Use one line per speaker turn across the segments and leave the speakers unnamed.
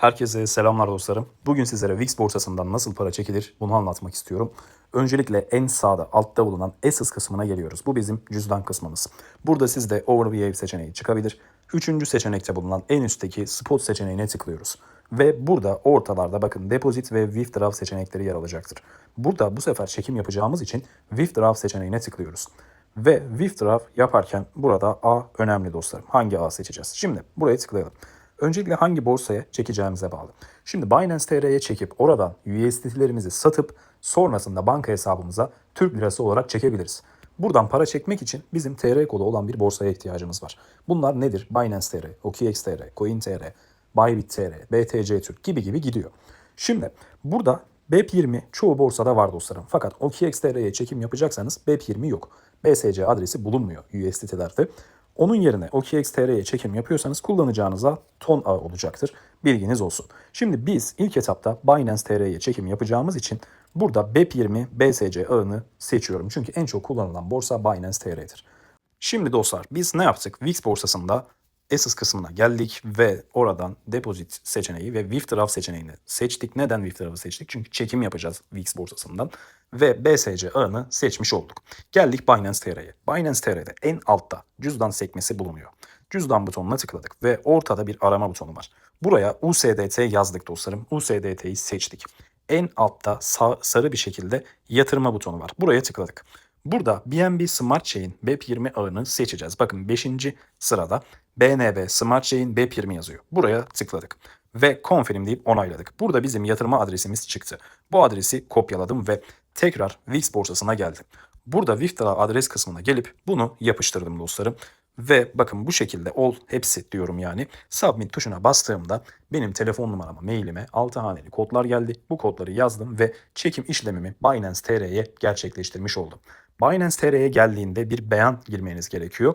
Herkese selamlar dostlarım. Bugün sizlere VIX borsasından nasıl para çekilir bunu anlatmak istiyorum. Öncelikle en sağda altta bulunan Assets kısmına geliyoruz. Bu bizim cüzdan kısmımız. Burada sizde Overview seçeneği çıkabilir. Üçüncü seçenekte bulunan en üstteki Spot seçeneğine tıklıyoruz. Ve burada ortalarda bakın Deposit ve Withdraw seçenekleri yer alacaktır. Burada bu sefer çekim yapacağımız için Withdraw seçeneğine tıklıyoruz. Ve withdraw yaparken burada A önemli dostlarım. Hangi A seçeceğiz? Şimdi buraya tıklayalım. Öncelikle hangi borsaya çekeceğimize bağlı. Şimdi Binance TR'ye çekip oradan USDT'lerimizi satıp sonrasında banka hesabımıza Türk lirası olarak çekebiliriz. Buradan para çekmek için bizim TR kodu olan bir borsaya ihtiyacımız var. Bunlar nedir? Binance TR, OKX TR, Coin TR, Bybit TR, BTC Türk gibi gibi gidiyor. Şimdi burada BEP20 çoğu borsada var dostlarım. Fakat OKX.TR'ye çekim yapacaksanız BEP20 yok. BSC adresi bulunmuyor USDT'lerde. Onun yerine OKX.TR'ye çekim yapıyorsanız kullanacağınıza ton ağı olacaktır. Bilginiz olsun. Şimdi biz ilk etapta Binance TR'ye çekim yapacağımız için burada BEP20 BSC ağını seçiyorum. Çünkü en çok kullanılan borsa Binance TR'dir. Şimdi dostlar biz ne yaptık? VIX borsasında Assets kısmına geldik ve oradan Deposit seçeneği ve Withdraw seçeneğini seçtik. Neden Withdraw'ı seçtik? Çünkü çekim yapacağız VIX borsasından ve BSC ağını seçmiş olduk. Geldik Binance TR'ye. Binance TR'de en altta cüzdan sekmesi bulunuyor. Cüzdan butonuna tıkladık ve ortada bir arama butonu var. Buraya USDT yazdık dostlarım. USDT'yi seçtik. En altta sağ, sarı bir şekilde yatırma butonu var. Buraya tıkladık. Burada BNB Smart Chain BEP20 ağını seçeceğiz. Bakın 5. sırada BNB Smart Chain BEP20 yazıyor. Buraya tıkladık ve confirm deyip onayladık. Burada bizim yatırma adresimiz çıktı. Bu adresi kopyaladım ve tekrar VIX borsasına geldim. Burada Withdraw adres kısmına gelip bunu yapıştırdım dostlarım. Ve bakın bu şekilde all hepsi diyorum yani. Submit tuşuna bastığımda benim telefon numarama, mailime 6 haneli kodlar geldi. Bu kodları yazdım ve çekim işlemimi Binance TR'ye gerçekleştirmiş oldum. Binance TR'ye geldiğinde bir beyan girmeniz gerekiyor.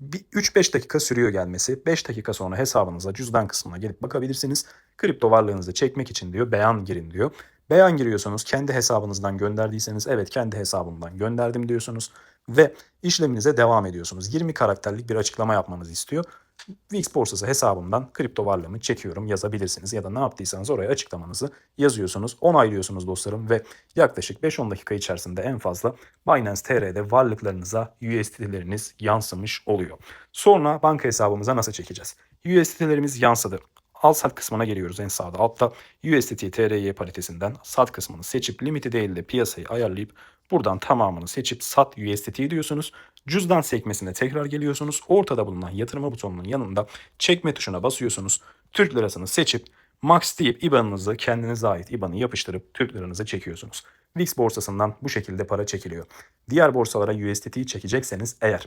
Bir 3-5 dakika sürüyor gelmesi. 5 dakika sonra hesabınıza cüzdan kısmına gelip bakabilirsiniz. Kripto varlığınızı çekmek için diyor beyan girin diyor. Beyan giriyorsunuz. Kendi hesabınızdan gönderdiyseniz evet kendi hesabımdan gönderdim diyorsunuz. Ve işleminize devam ediyorsunuz. 20 karakterlik bir açıklama yapmanızı istiyor. VIX borsası hesabımdan kripto varlığımı çekiyorum yazabilirsiniz. Ya da ne yaptıysanız oraya açıklamanızı yazıyorsunuz. Onaylıyorsunuz dostlarım ve yaklaşık 5-10 dakika içerisinde en fazla Binance TR'de varlıklarınıza USDT'leriniz yansımış oluyor. Sonra banka hesabımıza nasıl çekeceğiz? USDT'lerimiz yansıdı. Al sat kısmına geliyoruz en sağda. Altta USDT TRY paritesinden sat kısmını seçip limiti değil de piyasayı ayarlayıp buradan tamamını seçip sat USDT diyorsunuz. Cüzdan sekmesine tekrar geliyorsunuz. Ortada bulunan yatırma butonunun yanında çekme tuşuna basıyorsunuz. Türk lirasını seçip Max deyip IBAN'ınızı kendinize ait IBAN'ı yapıştırıp Türk liranızı çekiyorsunuz. VIX borsasından bu şekilde para çekiliyor. Diğer borsalara USDT çekecekseniz eğer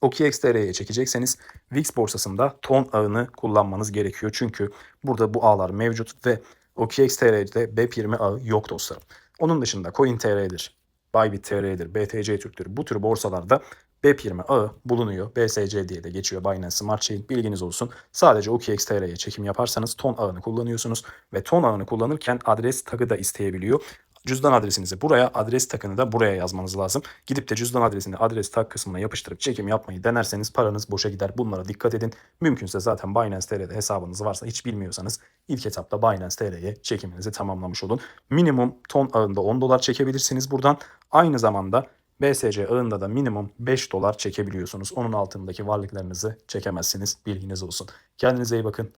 OKX.TR'ye çekecekseniz VIX borsasında ton ağını kullanmanız gerekiyor. Çünkü burada bu ağlar mevcut ve OKX.TR'de BEP20 ağı yok dostlarım. Onun dışında CoinTR'dir, Bybit TR'dir, BTC Türk'tür. Bu tür borsalarda BEP20 ağı bulunuyor. BSC diye de geçiyor Binance Smart Chain. Bilginiz olsun. Sadece OKX.TR'ye çekim yaparsanız ton ağını kullanıyorsunuz ve ton ağını kullanırken adres tagı da isteyebiliyor. Cüzdan adresinizi buraya, adres takını da buraya yazmanız lazım. Gidip de cüzdan adresini adres tak kısmına yapıştırıp çekim yapmayı denerseniz paranız boşa gider. Bunlara dikkat edin. Mümkünse zaten Binance TR'de hesabınız varsa hiç bilmiyorsanız ilk etapta Binance TR'ye çekiminizi tamamlamış olun. Minimum ton ağında 10 dolar çekebilirsiniz buradan. Aynı zamanda BSC ağında da minimum 5 dolar çekebiliyorsunuz. Onun altındaki varlıklarınızı çekemezsiniz. Bilginiz olsun. Kendinize iyi bakın.